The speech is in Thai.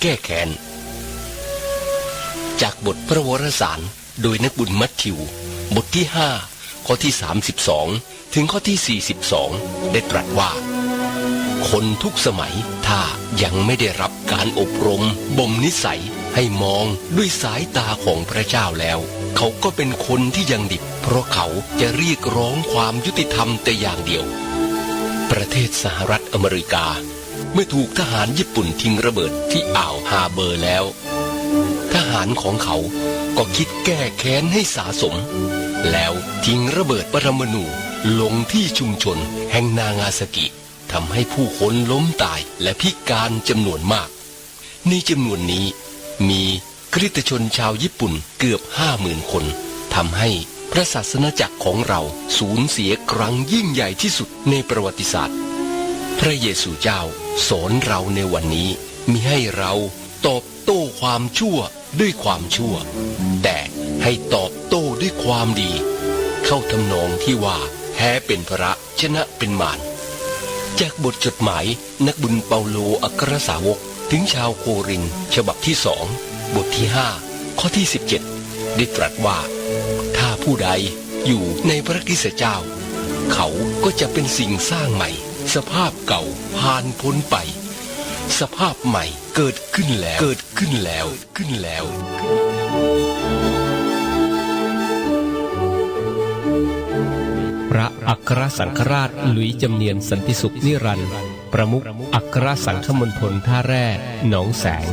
แก้แค้น จากบทพระวรสารโดยนักบุญมัทธิว บทที่ 5 ข้อที่ 32 ถึงข้อที่ 42 ได้ตรัสว่า คนทุกสมัยถ้ายังไม่ได้รับการอบรมบ่มนิสัยให้มองด้วยสายตาของพระเจ้าแล้ว เขาก็เป็นคนที่ยังดิบ เพราะเขาจะเรียกร้องความยุติธรรมแต่อย่างเดียว ประเทศสหรัฐอเมริกา มื่อถูกทหารญี่ปุ่นทิ้งระเบิดที่อ่าวฮาเบอร์แล้ว ทหารของเขาก็คิดแก้แค้นให้สาสม แล้วทิ้งระเบิดปรมาณูลงที่ชุมชนแห่งนางาซากิทำให้ผู้คนล้มตายและพิการจำนวนมาก ในจำนวนนี้มีคริสตชนชาวญี่ปุ่นเกือบห้าหมื่นคนทำให้พระศาสนาจักรของเราสูญเสียครั้งยิ่งใหญ่ที่สุดในประวัติศาสตร์ พระเยซูเจ้าสอนเราในวันนี้มิให้เราตอบโต้ความชั่วด้วยความชั่ว แต่ให้ตอบโต้ด้วยความดี เข้าทำนองที่ว่าแพ้เป็นพระชนะเป็นมารจากบทจดหมายนักบุญเปาโลอัครสาวกถึงชาวโครินฉบับที่สองบทที่ห้าข้อที่ 17 ได้ตรัสว่า ถ้าผู้ใดอยู่ในพระคริสเจ้า เขาก็จะเป็นสิ่งสร้างใหม่ สภาพเก่าผ่านพ้นไป สภาพใหม่เกิดขึ้นแล้วเกิดขึ้นแล้วขึ้นแล้ว พระอัครสังฆราชหลุยจำเนียนสันติสุขนิรันดร์ประมุขอัครสังฆมณฑลท่าแร่หนองแสง